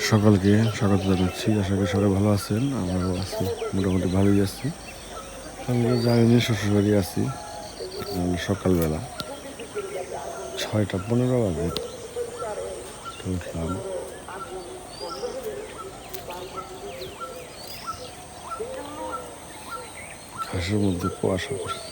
সকালকে স্বাগত জানাচ্ছি। আশা করি সবাই ভালো আছেন, আমরাও আছি, মোটামুটি ভালোই আছি। আমি জানি শ্বশুরবাড়ি আছি সকালবেলা ছয়টা পনেরো বাজে উঠলাম। ঘাসের মধ্যে কুয়াশা পড়ছে।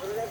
বে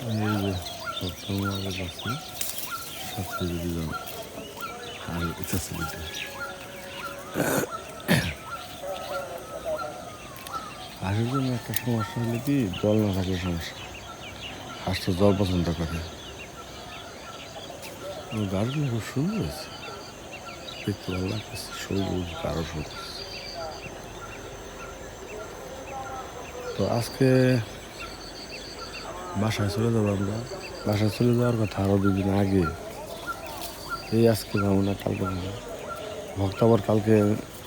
এই যে সবসময় আমাদের কাছে সবচেয়ে দুজন আর ফ্যাসিলিটি হাঁসের জন্য একটা সমস্যা হলে কি, জল না থাকলে সমস্যা। হাঁস তো জল পছন্দ করে। গাছগুলো খুব সুন্দর হয়েছে। দেখতে ভালো লাগতেছে তো আজকে বাসায় চলে যাব আমরা। বাসায় চলে যাওয়ার কথা আরও দুদিন আগে। এই আজকে যাব না, কালকে যাব ভক্ত আবার কালকে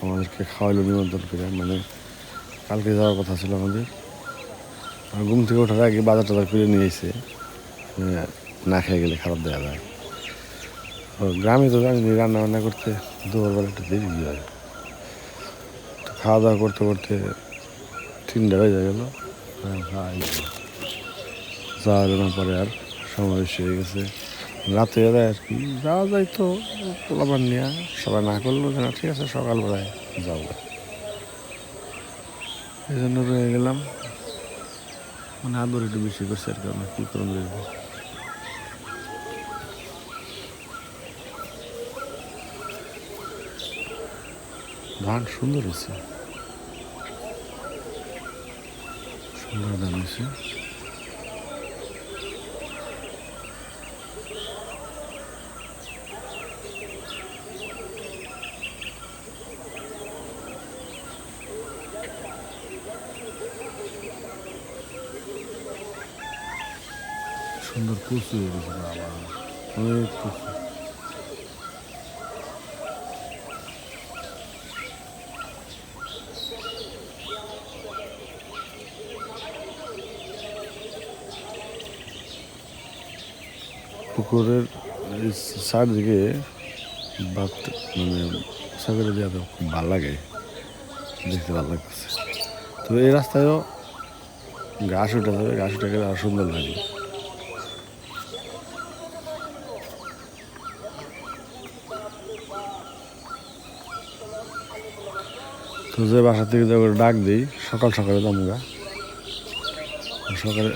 আমাদেরকে খাওয়াইলো নিমন্ত্রণ করে মানে কালকে যাওয়ার কথা ছিল আমাদের। আর ঘুম থেকে ওঠার আগে বাজার টাজার করে নিয়ে এসে না খেয়ে গেলে খারাপ দেওয়া যায়। গ্রামে তো জানি রান্না বান্না করতে দুপুরবেলা একটু দেরি হয় তো খাওয়া দাওয়া করতে করতে তিনটা হয়ে গেল। খাই যাওয়া হলো পরে আর সময় বেশি হয়ে গেছে। রাতে আর কি, যাওয়া যায় তো পোলাবার নিয়ে। সবাই না করল যে না ঠিক আছে, সকালবেলায় যাব। এই জন্য রয়ে গেলাম। মানে আদর একটু বেশি করছে আর কারণে কী করুন দেখব ধান সুন্দর হয়েছে। সুন্দর ধান হয়েছে। সুন্দর কুচু হয়ে গেছে বাবা অনেক পুকুরের চারদিকে বাত মানে সাগরে দেওয়া তো খুব ভালো লাগে, দেখতে ভালো লাগতেছে। তো এই রাস্তায়ও ঘাস উঠে যাবে ঘাস উঠে গেলে আর সুন্দর লাগে। তো যে বাসা থেকে যে করে ডাক দিই, সকাল সকালে দামগা সকালে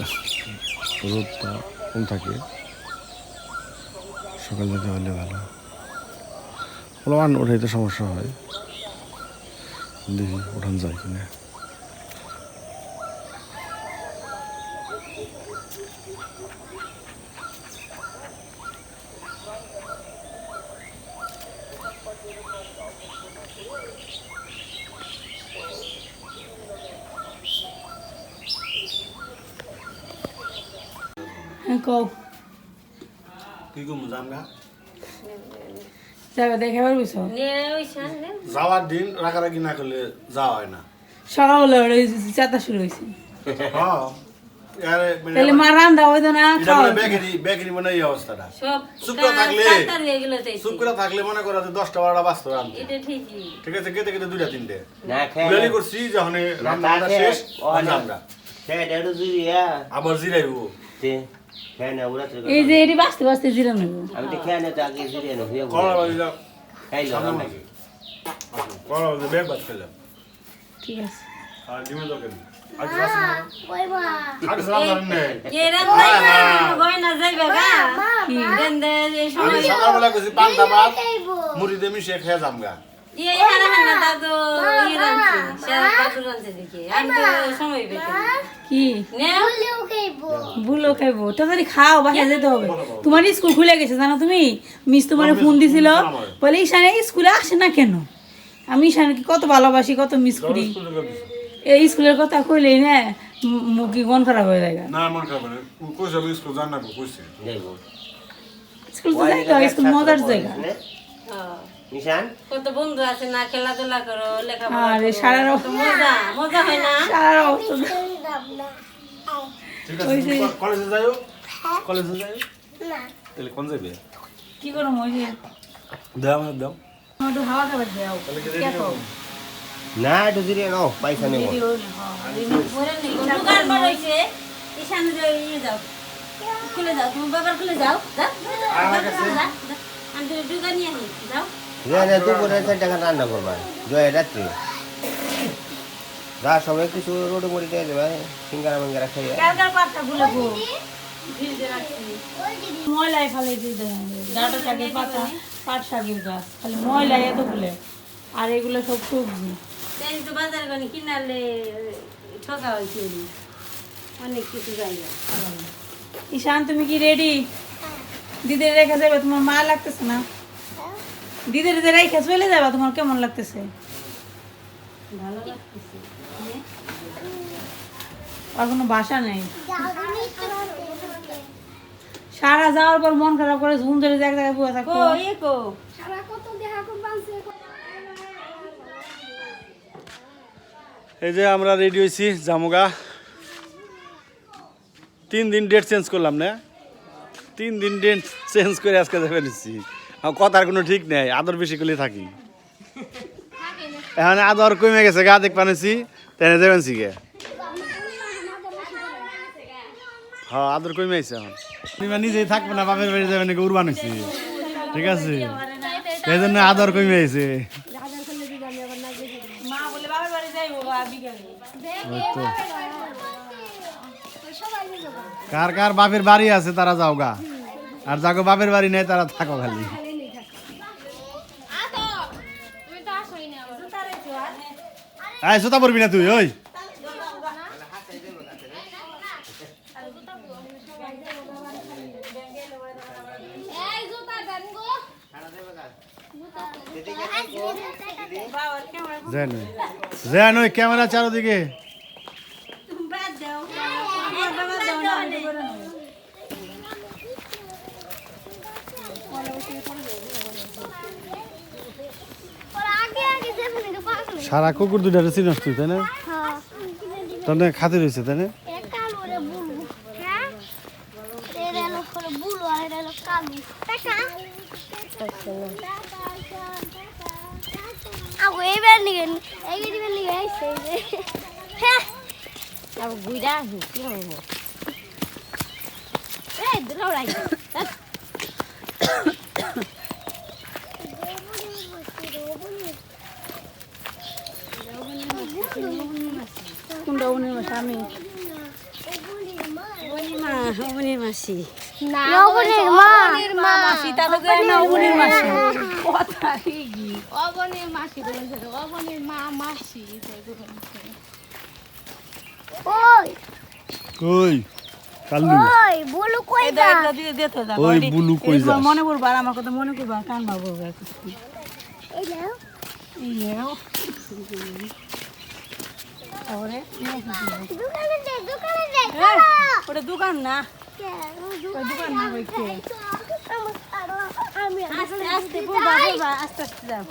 রোদটা কম থাকে। সকাল থেকে হলে ভালো। পোলাবান ওঠাইতে সমস্যা হয়। দেখি ওঠান যায় কিনা। হ্যাঁ কও। কি করব যান না? যাবে দেখে পারবি সব যাওয়ার দিন রাগারাগি না করলে যাওয়া হয় না। সকালবেলা ওই চাতা শুরু হয়েছে হ্যাঁ আরে মানে তাহলে মা রান্দা হইতো না এটা খাওয়া মানে। বেকারি বেকারি মানে এই অবস্থাটা। সব চুপ করে থাকলে। চুপ করে থাকলে মনে করো যে দশটা বারোটা এটা ঠিকই। ঠিক আছে কেটে কেটে দুইটা তিনটে। গুলালি করছি যখন রান্না শেষ আমরা আবার জিরাইবো। খেয়ে না ওরা তো এই যে এটি বাঁচতে বাঁচতে জিরা নেব। আমি তো খেয়ে না তো আগে জুড়িয়া না হয়ে কলা বাজিলাম খাইলো নাকি কলা বাজি ব্যাগ বাজ খেলাম ঠিক আছে। আর ডিমের দরকার নেই। আর কিছু আছে না? আর কিছু রান্না নেই। এরা গয়না যাইবে গা। দেন দে এই সময় সকালবেলা গেছি পান্তা ভাত মুড়ি দিয়ে মিশিয়ে খেয়ে যাম গা। এই হারা হান্না সারা দেখি আমি তো সময় পেতে কি? নেও খাইবো। তাড়াতাড়ি খাও বাসায় যেতে হবে। তোমার স্কুল খুলে গেছে জানো তুমি? মিস তোমার ফোন দিছিল। বলে ঈশানে স্কুলে আসে না কেন? আমি ঈশানকে কত ভালোবাসি কত মিস করি। এই স্কুলের কথা কইলেই না মুখি মন খারাপ হয়ে যায় না মন খারাপ না কইছে আমি স্কুল জান কইছে। স্কুল তো যাইতে স্কুল মজার জায়গা। হ্যাঁ। নিশান? কত বন্ধু আছে না খেলাধুলা করো লেখাপড়া আরে সারা কত মজা মজা হয় না? সারা অবস্থা ঠিক আছে তুমি ক- কলেজে যাইও? কলেজে তাহলে কোন যাবে কি করো মজে দাও আমার দাও। একটু হাওয়া খাবার দাও। না একটু জুড়িয়া নাও পয়সা নেব। দেরি হইলে, হ্যাঁ। পরে নেই দোকান বড় হইছে? ঈশান ইয়ে যাও। খুলে যাও তুমি বাবার খুলে যাও। যাও বাবার খুলে যাও। আমি দোকান নিয়ে যাও। দুপুরে টাকা রান্না করবা। জয় রাত্রি। যাওয়ার সময় কিছু রোডে মুড়ি দিয়ে দেবে সিঙ্গারা মিঙ্গারা গো ময়লায় ফেলে দিতে ডাটা শাকের পাতা পাট শাকের গাছ। খালি ময়লায় এত খুলে। আর এগুলো সব সবজি। তো বাজারে কোন কিনালে ঠকা হয়েছে অনেক কিছু জায়গা ঈশান তুমি কি রেডি দিদির রেখে যাবে তোমার মা লাগতেছে না? দিদির যে রেখে চলে যাবে তোমার কেমন লাগতেছে? ভালো লাগতেছে। আর কোনো বাসা নেই? সারা যাওয়ার পর মন খারাপ করে ঝুম ধরে এক জায়গায় বসে থাকো এ কো। এই যে আমরা রেডি হয়েছি জামুগা। তিন দিন ডেট চেঞ্জ করলাম না? তিন দিন ডেট চেঞ্জ করে আজকে যাবে নিচ্ছি। কথার কোনো ঠিক নেই আদর বেশি করলে থাকি এখন আদর কমে গেছে গা দেখ পানেছি তেনে যাবেন শিখে হ্যাঁ আদর কমে আইছে এখন। তুমি নিজেই থাকবে না বাপের বাড়ি যাবে নাকি উড়বান হয়েছি ঠিক আছে? এই জন্য আদর কমে আইছে। তো কার কার বাপের বাড়ি আছে তারা যাও গা আর যাগো বাপের বাড়ি নেই তারা থাকো খালি। আয় জুতা পরবি না তুই ওই। জেন ওই। ক্যামেরা চারোদিকে। সারা কুকুর দুইটা চিনস তুই তাই না? না খাতে রয়েছে তাই না? Aku অবনের মা। মাসি ওই। কই? কাল্লু। ওই বলু কই এই দেখ এটা দিয়ে দে তো দাও ওই বুলু কই এই মনে করবা আর আমার কথা মনে করবা কান বাবু এই নাও। ইয়েও তারপরে দোকানে দে দোকানে দে এই, ওটা দোকান না দোকান না ওই আস্তে আস্তে বলবা বলবা আস্তে আস্তে যাও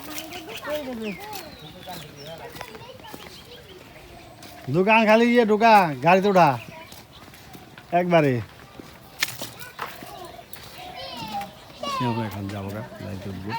দোকান খালি গিয়ে ঢোকা গাড়িতে ওঠা একবারে এখন যাব গা লাইট উঠবো